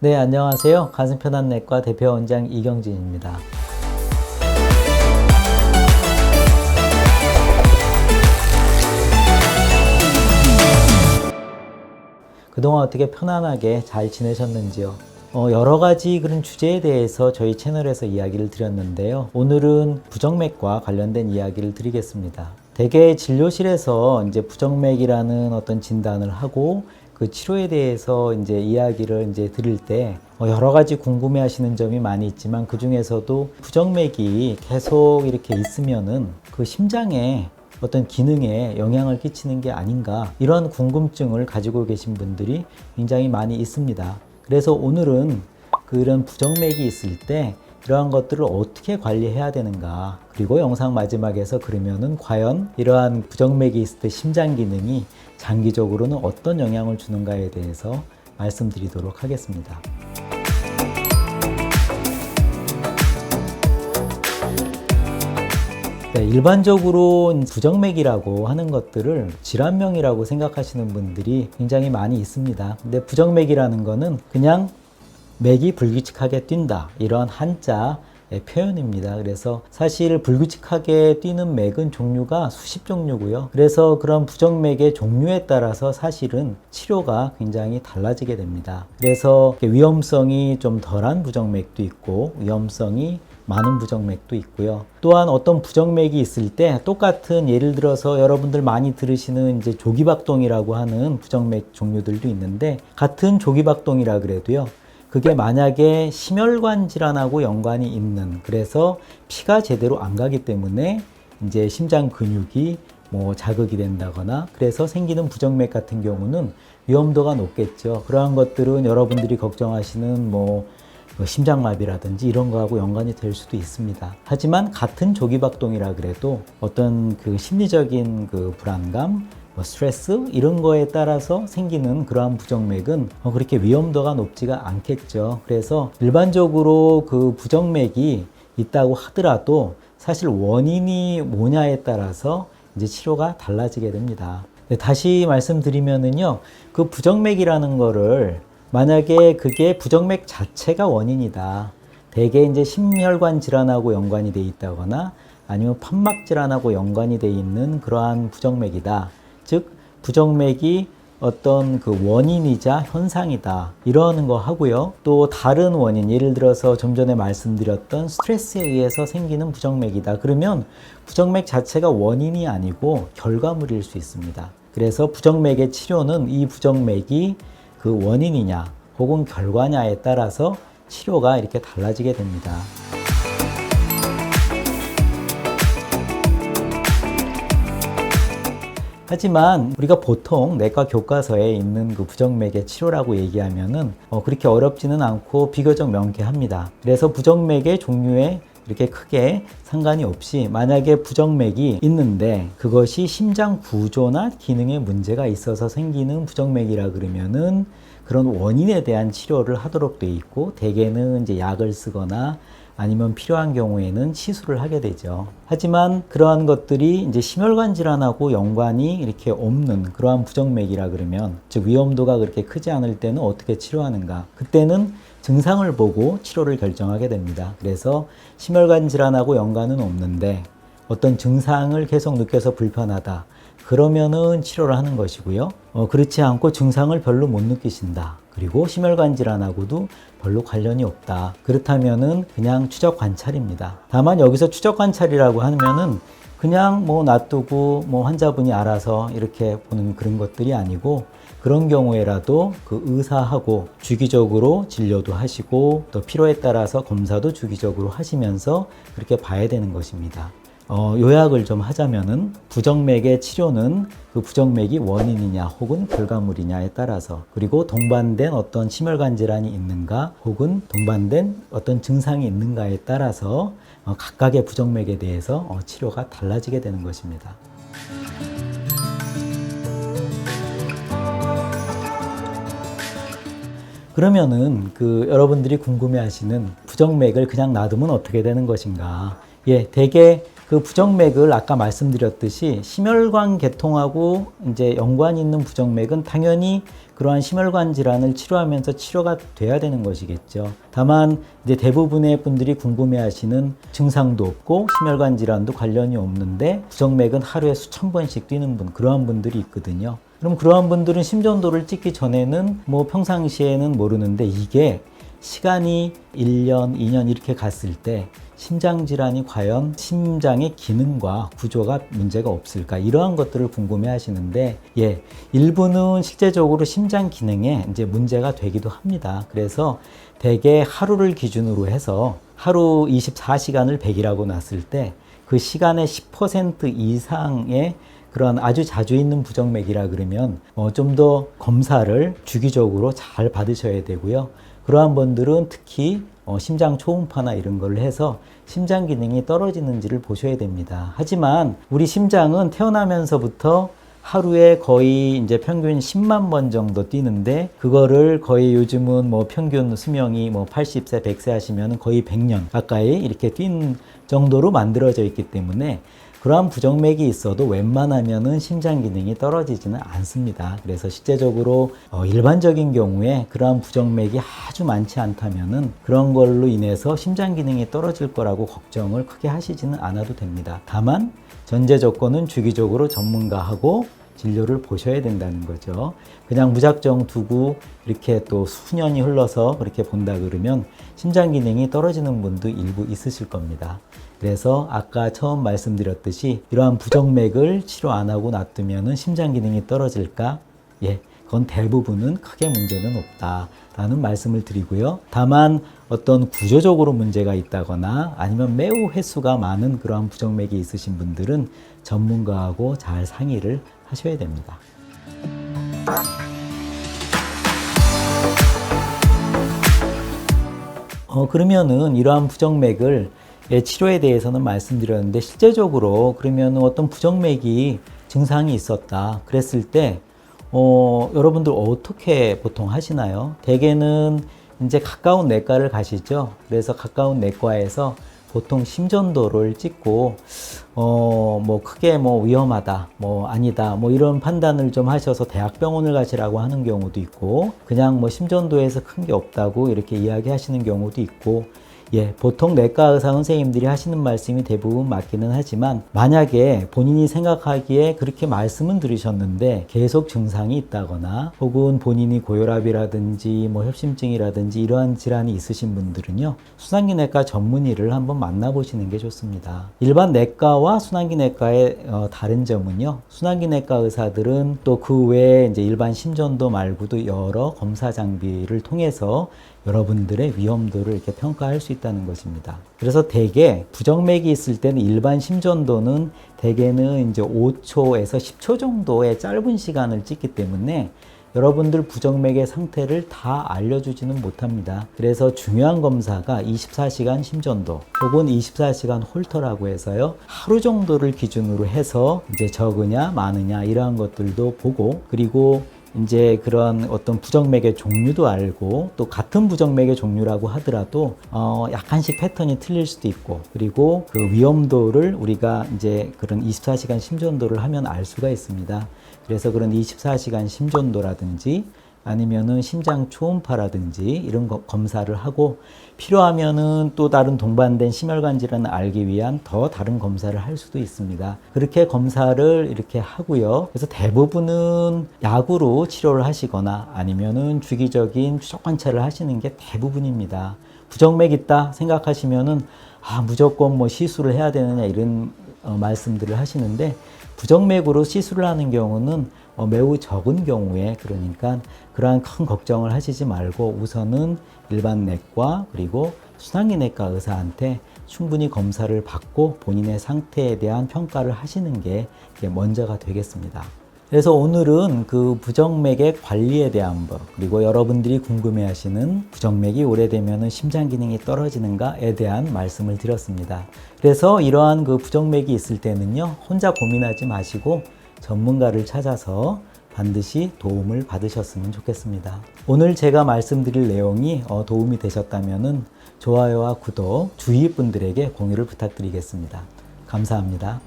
네, 안녕하세요. 가슴편안내과 대표 원장 이경진입니다. 그동안 어떻게 편안하게 잘 지내셨는지요? 어, 여러 가지 그런 주제에 대해서 저희 채널에서 이야기를 드렸는데요. 오늘은 부정맥과 관련된 이야기를 드리겠습니다. 대개 진료실에서 이제 부정맥이라는 어떤 진단을 하고 그 치료에 대해서 이제 이야기를 이제 드릴 때 어, 여러 가지 궁금해 하시는 점이 많이 있지만 그 중에서도 부정맥이 계속 이렇게 있으면은 그 심장에 어떤 기능에 영향을 끼치는 게 아닌가 이런 궁금증을 가지고 계신 분들이 굉장히 많이 있습니다. 그래서 오늘은 그런 부정맥이 있을 때 이러한 것들을 어떻게 관리해야 되는가 그리고 영상 마지막에서 그러면은 과연 이러한 부정맥이 있을 때 심장 기능이 장기적으로는 어떤 영향을 주는가에 대해서 말씀드리도록 하겠습니다. 네, 일반적으로 부정맥이라고 하는 것들을 질환명이라고 생각하시는 분들이 굉장히 많이 있습니다. 근데 부정맥이라는 거는 그냥 맥이 불규칙하게 뛴다. 이런 한자 의 표현입니다. 그래서 사실 불규칙하게 뛰는 맥은 종류가 수십 종류고요. 그래서 그런 부정맥의 종류에 따라서 사실은 치료가 굉장히 달라지게 됩니다. 그래서 위험성이 좀 덜한 부정맥도 있고 위험성이 많은 부정맥도 있고요. 또한 어떤 부정맥이 있을 때 똑같은 예를 들어서 여러분들 많이 들으시는 이제 조기박동이라고 하는 부정맥 종류들도 있는데 같은 조기박동이라 그래도요. 그게 만약에 심혈관 질환하고 연관이 있는 그래서 피가 제대로 안 가기 때문에 이제 심장 근육이 뭐 자극이 된다거나 그래서 생기는 부정맥 같은 경우는 위험도가 높겠죠. 그러한 것들은 여러분들이 걱정하시는 뭐 심장마비라든지 이런 거하고 연관이 될 수도 있습니다. 하지만 같은 조기박동이라 그래도 어떤 그 심리적인 그 불안감, 뭐 스트레스 이런 거에 따라서 생기는 그러한 부정맥은 어, 그렇게 위험도가 높지가 않겠죠. 그래서 일반적으로 그 부정맥이 있다고 하더라도 사실 원인이 뭐냐에 따라서 이제 치료가 달라지게 됩니다. 네, 다시 말씀드리면은요, 그 부정맥이라는 거를 만약에 그게 부정맥 자체가 원인이다. 대개 이제 심혈관 질환하고 연관이 돼 있다거나 아니면 판막 질환하고 연관이 돼 있는 그러한 부정맥이다. 즉 부정맥이 어떤 그 원인이자 현상이다 이러는 거 하고요. 또 다른 원인 예를 들어서 좀 전에 말씀드렸던 스트레스에 의해서 생기는 부정맥이다. 그러면 부정맥 자체가 원인이 아니고 결과물일 수 있습니다. 그래서 부정맥의 치료는 이 부정맥이 그 원인이냐 혹은 결과냐에 따라서 치료가 이렇게 달라지게 됩니다. 하지만 우리가 보통 내과 교과서에 있는 그 부정맥의 치료라고 얘기하면은 어 그렇게 어렵지는 않고 비교적 명쾌합니다. 그래서 부정맥의 종류에 이렇게 크게 상관이 없이 만약에 부정맥이 있는데 그것이 심장 구조나 기능에 문제가 있어서 생기는 부정맥이라 그러면은 그런 원인에 대한 치료를 하도록 돼 있고 대개는 이제 약을 쓰거나 아니면 필요한 경우에는 시술을 하게 되죠. 하지만 그러한 것들이 이제 심혈관 질환하고 연관이 이렇게 없는 그러한 부정맥이라 그러면 즉 위험도가 그렇게 크지 않을 때는 어떻게 치료하는가? 그때는 증상을 보고 치료를 결정하게 됩니다. 그래서 심혈관 질환하고 연관은 없는데 어떤 증상을 계속 느껴서 불편하다. 그러면은 치료를 하는 것이고요. 어, 그렇지 않고 증상을 별로 못 느끼신다. 그리고 심혈관 질환하고도 별로 관련이 없다. 그렇다면은 그냥 추적 관찰입니다. 다만 여기서 추적 관찰이라고 하면은 그냥 뭐 놔두고 뭐 환자분이 알아서 이렇게 보는 그런 것들이 아니고 그런 경우에라도 그 의사하고 주기적으로 진료도 하시고 또 필요에 따라서 검사도 주기적으로 하시면서 그렇게 봐야 되는 것입니다. 어, 요약을 좀 하자면은 부정맥의 치료는 그 부정맥이 원인이냐 혹은 결과물이냐에 따라서 그리고 동반된 어떤 심혈관 질환이 있는가 혹은 동반된 어떤 증상이 있는가에 따라서 어, 각각의 부정맥에 대해서 어, 치료가 달라지게 되는 것입니다. 그러면은 그 여러분들이 궁금해하시는 부정맥을 그냥 놔두면 어떻게 되는 것인가? 예, 대개 그 부정맥을 아까 말씀드렸듯이 심혈관 계통하고 이제 연관이 있는 부정맥은 당연히 그러한 심혈관 질환을 치료하면서 치료가 돼야 되는 것이겠죠. 다만 이제 대부분의 분들이 궁금해하시는 증상도 없고 심혈관 질환도 관련이 없는데 부정맥은 하루에 수천 번씩 뛰는 분 그러한 분들이 있거든요. 그럼 그러한 분들은 심전도를 찍기 전에는 뭐 평상시에는 모르는데 이게 시간이 1년, 2년 이렇게 갔을 때 심장 질환이 과연 심장의 기능과 구조가 문제가 없을까 이러한 것들을 궁금해 하시는데 예, 일부는 실제적으로 심장 기능에 이제 문제가 되기도 합니다. 그래서 대개 하루를 기준으로 해서 하루 24시간을 100이라고 놨을 때 그 시간의 10% 이상의 그런 아주 자주 있는 부정맥이라 그러면 어, 좀 더 검사를 주기적으로 잘 받으셔야 되고요. 그러한 분들은 특히 어, 심장 초음파나 이런 걸 해서 심장 기능이 떨어지는지를 보셔야 됩니다. 하지만 우리 심장은 태어나면서부터 하루에 거의 이제 평균 10만 번 정도 뛰는데 그거를 거의 요즘은 뭐 평균 수명이 뭐 80세, 100세 하시면 거의 100년 가까이 이렇게 뛴 정도로 만들어져 있기 때문에 그러한 부정맥이 있어도 웬만하면은 심장 기능이 떨어지지는 않습니다. 그래서 실제적으로 어, 일반적인 경우에 그러한 부정맥이 아주 많지 않다면은 그런 걸로 인해서 심장 기능이 떨어질 거라고 걱정을 크게 하시지는 않아도 됩니다. 다만 전제 조건은 주기적으로 전문가하고 진료를 보셔야 된다는 거죠. 그냥 무작정 두고 이렇게 또 수년이 흘러서 그렇게 본다 그러면 심장 기능이 떨어지는 분도 일부 있으실 겁니다. 그래서 아까 처음 말씀드렸듯이 이러한 부정맥을 치료 안 하고 놔두면은 심장 기능이 떨어질까? 예, 그건 대부분은 크게 문제는 없다라는 말씀을 드리고요. 다만 어떤 구조적으로 문제가 있다거나 아니면 매우 횟수가 많은 그러한 부정맥이 있으신 분들은 전문가하고 잘 상의를 하셔야 됩니다. 어, 그러면은 이러한 부정맥을 예, 치료에 대해서는 말씀드렸는데 실제적으로 그러면 어떤 부정맥이 증상이 있었다 그랬을 때 어, 여러분들 어떻게 보통 하시나요? 대개는 이제 가까운 내과를 가시죠. 그래서 가까운 내과에서 보통 심전도를 찍고 어 뭐 크게 뭐 위험하다 뭐 아니다 뭐 이런 판단을 좀 하셔서 대학병원을 가시라고 하는 경우도 있고 그냥 뭐 심전도에서 큰 게 없다고 이렇게 이야기하시는 경우도 있고 예, 보통 내과 의사 선생님들이 하시는 말씀이 대부분 맞기는 하지만 만약에 본인이 생각하기에 그렇게 말씀은 들으셨는데 계속 증상이 있다거나 혹은 본인이 고혈압이라든지 뭐 협심증이라든지 이러한 질환이 있으신 분들은요. 순환기 내과 전문의를 한번 만나보시는 게 좋습니다. 일반 내과와 순환기 내과의 어, 다른 점은요. 순환기 내과 의사들은 또 그 외에 이제 일반 심전도 말고도 여러 검사 장비를 통해서 여러분들의 위험도를 이렇게 평가할 수 있다는 것입니다. 그래서 대개 부정맥이 있을 때는 일반 심전도는 대개는 이제 5초에서 10초 정도의 짧은 시간을 찍기 때문에 여러분들 부정맥의 상태를 다 알려주지는 못합니다. 그래서 중요한 검사가 24시간 심전도 혹은 24시간 홀터라고 해서요. 하루 정도를 기준으로 해서 이제 적으냐 많으냐 이러한 것들도 보고 그리고 이제 그런 어떤 부정맥의 종류도 알고 또 같은 부정맥의 종류라고 하더라도 어 약간씩 패턴이 틀릴 수도 있고 그리고 그 위험도를 우리가 이제 그런 24시간 심전도를 하면 알 수가 있습니다. 그래서 그런 24시간 심전도라든지 아니면은 심장 초음파라든지 이런 거 검사를 하고 필요하면은 또 다른 동반된 심혈관 질환을 알기 위한 더 다른 검사를 할 수도 있습니다. 그렇게 검사를 이렇게 하고요. 그래서 대부분은 약으로 치료를 하시거나 아니면은 주기적인 추적 관찰을 하시는 게 대부분입니다. 부정맥 있다 생각하시면은 아 무조건 뭐 시술을 해야 되느냐 이런 어, 말씀들을 하시는데 부정맥으로 시술을 하는 경우는 어, 매우 적은 경우에 그러니까 그러한 큰 걱정을 하시지 말고 우선은 일반 내과 그리고 순환기 내과 의사한테 충분히 검사를 받고 본인의 상태에 대한 평가를 하시는 게 먼저가 되겠습니다. 그래서 오늘은 그 부정맥의 관리에 대한 법, 그리고 여러분들이 궁금해 하시는 부정맥이 오래되면 심장 기능이 떨어지는가에 대한 말씀을 드렸습니다. 그래서 이러한 그 부정맥이 있을 때는요, 혼자 고민하지 마시고 전문가를 찾아서 반드시 도움을 받으셨으면 좋겠습니다. 오늘 제가 말씀드릴 내용이 어, 도움이 되셨다면은 좋아요와 구독, 주위 분들에게 공유를 부탁드리겠습니다. 감사합니다.